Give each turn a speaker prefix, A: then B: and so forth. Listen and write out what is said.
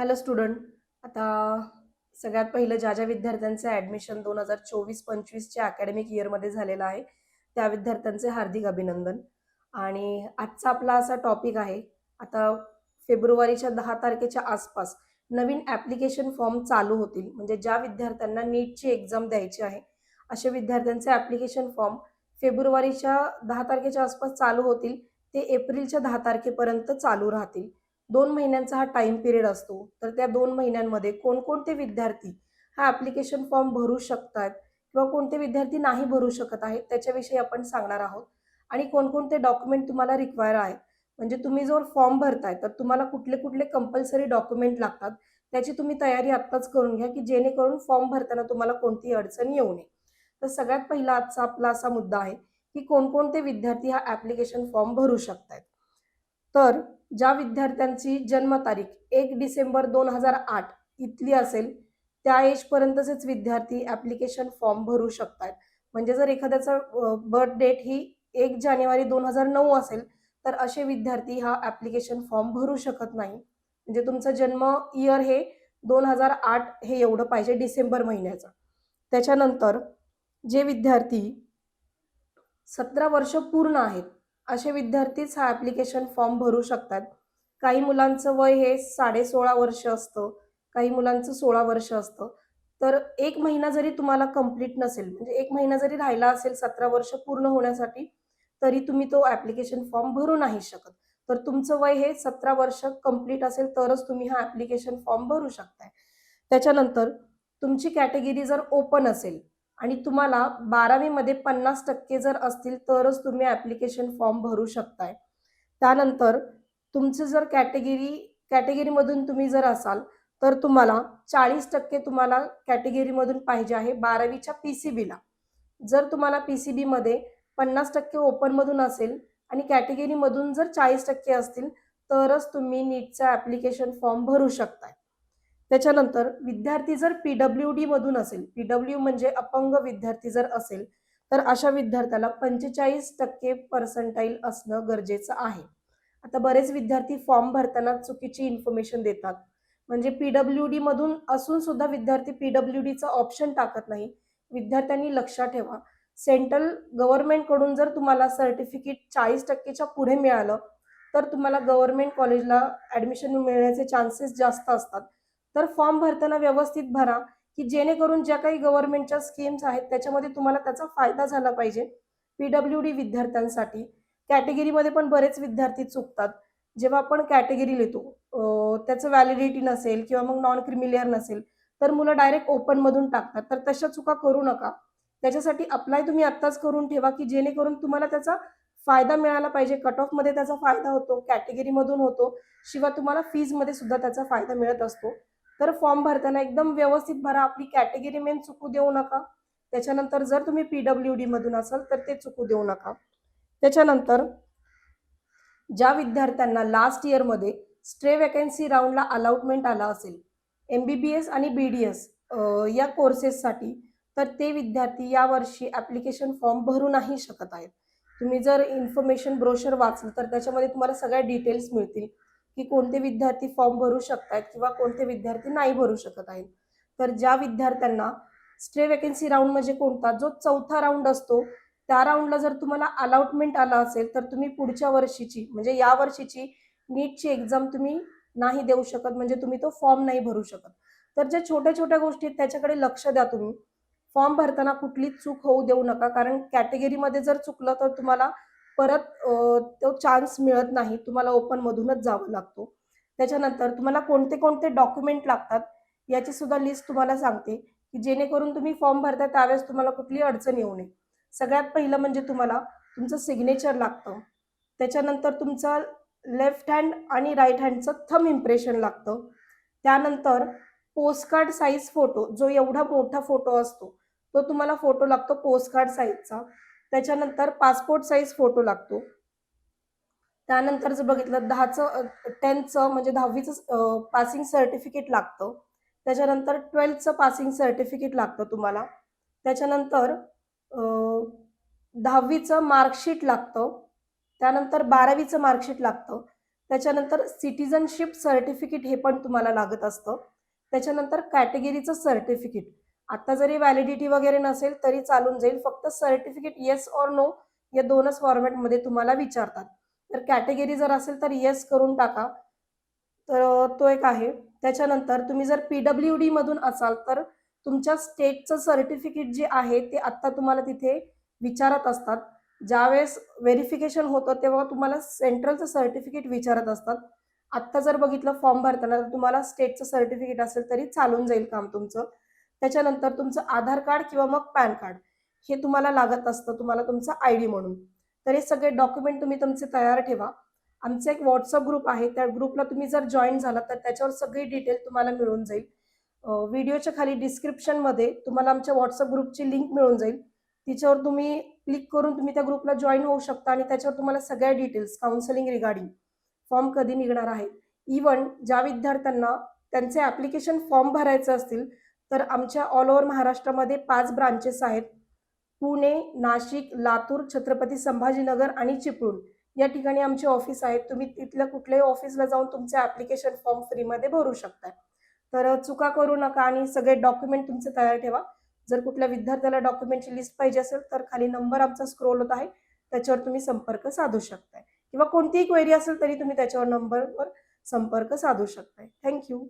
A: Hello student आता सगळ्यात पहिलं ज्या ज्या विद्यार्थ्यांचं ॲडमिशन दोन हजार चोवीस पंचवीसच्या अकॅडमिक इयरमध्ये झालेलं आहे त्या विद्यार्थ्यांचे हार्दिक अभिनंदन. आणि आजचा आपला असा टॉपिक आहे आता फेब्रुवारीच्या दहा तारखेच्या आसपास नवीन ॲप्लिकेशन फॉर्म चालू होतील. म्हणजे ज्या विद्यार्थ्यांना नीटची एक्झाम द्यायची आहे असे विद्यार्थ्यांचे ॲप्लिकेशन फॉर्म फेब्रुवारीच्या दहा तारखेच्या आसपास चालू होतील. ते एप्रिलच्या दहा तारखेपर्यंत चालू राहतील. दोन महिन्यांचा हा टाइम पिरियड असतो. तर त्या दोन महिन्यांमध्ये कोणकोणते विद्यार्थी हा ॲप्लिकेशन फॉर्म भरू शकतात किंवा कोणते विद्यार्थी नाही भरू शकत आहेत त्याच्याविषयी आपण सांगणार आहोत. आणि कोणकोणते डॉक्युमेंट तुम्हाला रिक्वायर आहेत. म्हणजे तुम्ही जो फॉर्म भरताय तर तुम्हाला कुठले कुठले कंपल्सरी डॉक्युमेंट लागतात त्याची तुम्ही तयारी आत्ताच करून घ्या की जेणेकरून फॉर्म भरताना तुम्हाला कोणतीही अडचण येऊ नये. तर सगळ्यात पहिला आजचा आपला असा मुद्दा आहे की कोणकोणते विद्यार्थी हा ॲप्लिकेशन फॉर्म भरू शकतात तर ज्या विद्यार्थ्यांची जन्मतारीख एक डिसेंबर दोन हजार आठ इथली असेल त्या एजपर्यंतचेच विद्यार्थी ॲप्लिकेशन फॉर्म भरू शकतात. म्हणजे जर एखाद्याचा बर्थ डेट ही एक जानेवारी दोन हजार नऊ असेल तर असे विद्यार्थी हा ॲप्लिकेशन फॉर्म भरू शकत नाही. म्हणजे तुमचं जन्म इयर हे दोन हजार आठ हे एवढं पाहिजे डिसेंबर महिन्याचं. त्याच्यानंतर जे विद्यार्थी सतरा वर्ष पूर्ण आहेत असे विद्यार्थीच हा ॲप्लिकेशन फॉर्म भरू शकतात. काही मुलांचं वय हे साडे सोळा वर्ष असतं काही मुलांचं सोळा वर्ष असतं. तर एक महिना जरी तुम्हाला कंप्लीट नसेल म्हणजे एक महिना जरी राहिला असेल सतरा वर्ष पूर्ण होण्यासाठी तरी तुम्ही तो ॲप्लिकेशन फॉर्म भरू नाही शकत. तर तुमचं वय हे सतरा वर्ष कंप्लीट असेल तरच तुम्ही हा ॲप्लिकेशन फॉर्म भरू शकताय. त्याच्यानंतर तुमची कॅटेगरी जर ओपन असेल आणि तुम्हाला बारावीमध्ये पन्नास टक्के जर असतील तरच तुम्ही ॲप्लिकेशन फॉर्म भरू शकताय. त्यानंतर तुमचं जर कॅटेगरी कॅटेगरीमधून तुम्ही जर असाल तर तुम्हाला चाळीस टक्के तुम्हाला कॅटेगरीमधून पाहिजे आहे बारावीच्या पी सी बीला जर तुम्हाला पी सी बीमध्ये पन्नास टक्के ओपनमधून असेल आणि कॅटेगरीमधून जर चाळीस टक्के असतील तरच तुम्ही नीटचा ॲप्लिकेशन फॉर्म भरू शकताय. त्याच्यानंतर विद्यार्थी जर पी डब्ल्यू डी मधून असेल पी डब्ल्यू म्हणजे अपंग विद्यार्थी जर असेल तर अशा विद्यार्थ्याला पंचेचाळीस टक्के पर्सेंटाईल असणं गरजेचं आहे. आता बरेच विद्यार्थी फॉर्म भरताना चुकीची इन्फॉर्मेशन देतात. म्हणजे पी डब्ल्यू डी मधून असून सुद्धा विद्यार्थी पी डब्ल्यू ऑप्शन टाकत नाही. विद्यार्थ्यांनी लक्षात ठेवा सेंट्रल गव्हर्नमेंटकडून जर तुम्हाला सर्टिफिकेट चाळीस टक्केच्या पुढे मिळालं तर तुम्हाला गव्हर्नमेंट कॉलेजला ॲडमिशन मिळण्याचे चान्सेस जास्त असतात. तर फॉर्म भरताना व्यवस्थित भरा की जेणेकरून ज्या काही गव्हर्नमेंटच्या स्कीम्स आहेत त्याच्यामध्ये तुम्हाला त्याचा फायदा झाला पाहिजे पीडब्ल्यू डी विद्यार्थ्यांसाठी. कॅटेगरीमध्ये पण बरेच विद्यार्थी चुकतात. जेव्हा आपण कॅटेगरी लिहितो त्याचं व्हॅलिडिटी नसेल किंवा मग नॉन क्रिमिलियर नसेल तर मुलं डायरेक्ट ओपनमधून टाकतात. तर तशा चुका करू नका. त्याच्यासाठी अप्लाय तुम्ही आत्ताच करून ठेवा की जेणेकरून तुम्हाला त्याचा फायदा मिळाला पाहिजे. कट ऑफमध्ये त्याचा फायदा होतो कॅटेगरीमधून होतो. शिवाय तुम्हाला फीजमध्ये सुद्धा त्याचा फायदा मिळत असतो. तर फॉर्म भरताना एकदम व्यवस्थित भरा. आपली कॅटेगरी मेन चुकू देऊ नका. त्याच्यानंतर जर तुम्ही पी डी मधून असाल तर ते चुकू देऊ नका. त्याच्यानंतर ज्या विद्यार्थ्यांना लास्ट इयरमध्ये स्ट्रे वॅकन्सी राऊंडला अलाउटमेंट आला असेल एम बी बी एस आणि बी डी एस या कोर्सेससाठी तर ते विद्यार्थी यावर्षी ॲप्लिकेशन फॉर्म भरू नाही शकत आहेत. तुम्ही जर इन्फॉर्मेशन ब्रोशर वाचलं तर त्याच्यामध्ये तुम्हाला सगळ्या डिटेल्स मिळतील. की कोणते विद्यार्थी फॉर्म भरू शकतात किंवा कोणते विद्यार्थी नाही भरू शकत आहेत. तर ज्या विद्यार्थ्यांना स्ट्रे वॅकन्सी राऊंड म्हणजे कोणता? जो चौथा राऊंड असतो त्या राऊंडला जर तुम्हाला अलाउटमेंट आला असेल तर तुम्ही पुढच्या वर्षीची म्हणजे या वर्षीची नीटची एक्झाम तुम्ही नाही देऊ शकत म्हणजे तुम्ही तो फॉर्म नाही भरू शकत. तर ज्या छोट्या छोट्या गोष्टी आहेत त्याच्याकडे लक्ष द्या तुम्ही. फॉर्म भरताना कुठलीच चूक होऊ देऊ नका कारण कॅटेगरीमध्ये जर चुकलं तर तुम्हाला परत तो चान्स मिळत नाही. तुम्हाला ओपनमधूनच जावं लागतो. त्याच्यानंतर तुम्हाला कोणते कोणते डॉक्युमेंट लागतात याची सुद्धा लिस्ट तुम्हाला सांगते की जेणेकरून तुम्ही फॉर्म भरता त्यावेळेस तुम्हाला कुठली अडचण येऊ नये. सगळ्यात पहिलं म्हणजे तुम्हाला तुमचं सिग्नेचर लागतं. त्याच्यानंतर तुमचं लेफ्ट हँड आणि राईट हँडचं थम इम्प्रेशन लागतं. त्यानंतर पोस्टकार्ड साईज फोटो जो एवढा मोठा फोटो असतो तो तुम्हाला फोटो लागतो पोस्टकार्ड साईजचा त्याच्यानंतर पासपोर्ट साईज फोटो लागतो. त्यानंतर जर बघितलं दहाचं टेन्थचं म्हणजे दहावीचं पासिंग सर्टिफिकेट लागतं. त्याच्यानंतर ट्वेल्थचं पासिंग सर्टिफिकेट लागतं तुम्हाला. त्याच्यानंतर दहावीचं मार्कशीट लागतं. त्यानंतर बारावीचं मार्कशीट लागतं. त्याच्यानंतर सिटिझनशिप सर्टिफिकेट हे पण तुम्हाला लागत असतं. त्याच्यानंतर कॅटेगरीचं सर्टिफिकेट आता जरी व्हॅलिडिटी वगैरे नसेल तरी चालून जाईल. फक्त सर्टिफिकेट येस ऑर नो या दोनच फॉर्मॅटमध्ये तुम्हाला विचारतात. तर कॅटेगरी जर असेल तर येस करून टाका. तर तो एक आहे. त्याच्यानंतर तुम्ही जर पी डब्ल्यू डी मधून असाल तर तुमच्या स्टेटचं सर्टिफिकेट जे आहे ते आत्ता तुम्हाला तिथे विचारत असतात. ज्यावेळेस व्हेरिफिकेशन होतं तेव्हा तुम्हाला सेंट्रलचं सर्टिफिकेट विचारत असतात. आत्ता जर बघितलं फॉर्म भरताना तर तुम्हाला स्टेटचं सर्टिफिकेट असेल तरी चालून जाईल काम तुमचं. त्याच्यानंतर तुमचं आधार कार्ड किंवा मग पॅन कार्ड हे तुम्हाला लागत असतं तुम्हाला तुमचा आय डी म्हणून. तर हे सगळे डॉक्युमेंट तुम्ही तुमचे तयार ठेवा. आमचा एक व्हॉट्सअप ग्रुप आहे त्या ग्रुपला तुम्ही जर जॉईन झाला तर त्याच्यावर सगळी डिटेल तुम्हाला मिळून जाईल. व्हिडिओच्या खाली डिस्क्रिप्शनमध्ये तुम्हाला आमच्या व्हॉट्सअप ग्रुपची लिंक मिळून जाईल. तिच्यावर तुम्ही क्लिक करून तुम्ही त्या ग्रुपला जॉईन होऊ शकता आणि त्याच्यावर तुम्हाला सगळ्या डिटेल्स काउन्सिलिंग रिगार्डिंग फॉर्म कधी निघणार आहे इवन ज्या विद्यार्थ्यांना त्यांचे ॲप्लिकेशन फॉर्म भरायचे असतील तर आमच्या ऑल ओव्हर महाराष्ट्रामध्ये पाच ब्रांचेस आहेत. पुणे नाशिक लातूर छत्रपती संभाजीनगर आणि चिपळूण. या ठिकाणी आमचे ऑफिस आहेत. तुम्ही तिथल्या कुठल्याही ऑफिसला जाऊन तुमचे ॲप्लिकेशन फॉर्म फ्रीमध्ये भरू शकता तर चुका करू नका आणि सगळे डॉक्युमेंट तुमचे तयार ठेवा. जर कुठल्या विद्यार्थ्याला डॉक्युमेंटची लिस्ट पाहिजे असेल तर खाली नंबर आमचा स्क्रोल होत आहे. त्याच्यावर तुम्ही संपर्क साधू शकताय. किंवा कोणतीही क्वेरी असेल तरी तुम्ही त्याच्यावर नंबरवर संपर्क साधू शकताय. थँक्यू